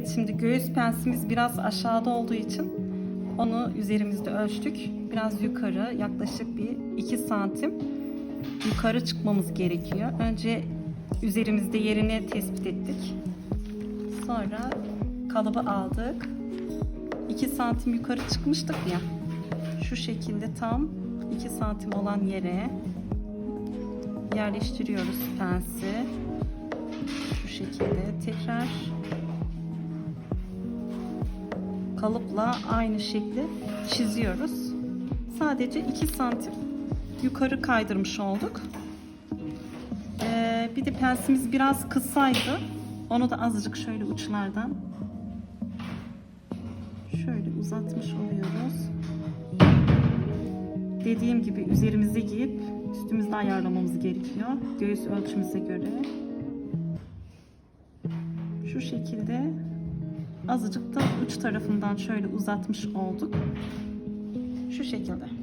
Evet şimdi göğüs pensimiz biraz aşağıda olduğu için onu üzerimizde ölçtük. Biraz yukarı yaklaşık bir 2 santim yukarı çıkmamız gerekiyor. Önce üzerimizde yerini tespit ettik. Sonra kalıbı aldık. 2 santim yukarı çıkmıştık ya. Şu şekilde tam 2 santim olan yere yerleştiriyoruz pensi. Şu şekilde tekrar kalıpla aynı şekli çiziyoruz. Sadece 2 santim yukarı kaydırmış olduk. Ee, bir de pensimiz biraz kısaydı. Onu da azıcık şöyle uçlardan şöyle uzatmış oluyoruz. Dediğim gibi üzerimize giyip üstümüzde ayarlamamız gerekiyor. Göğüs ölçümüze göre. Şu şekilde azıcık da uç tarafından şöyle uzatmış olduk. Şu şekilde.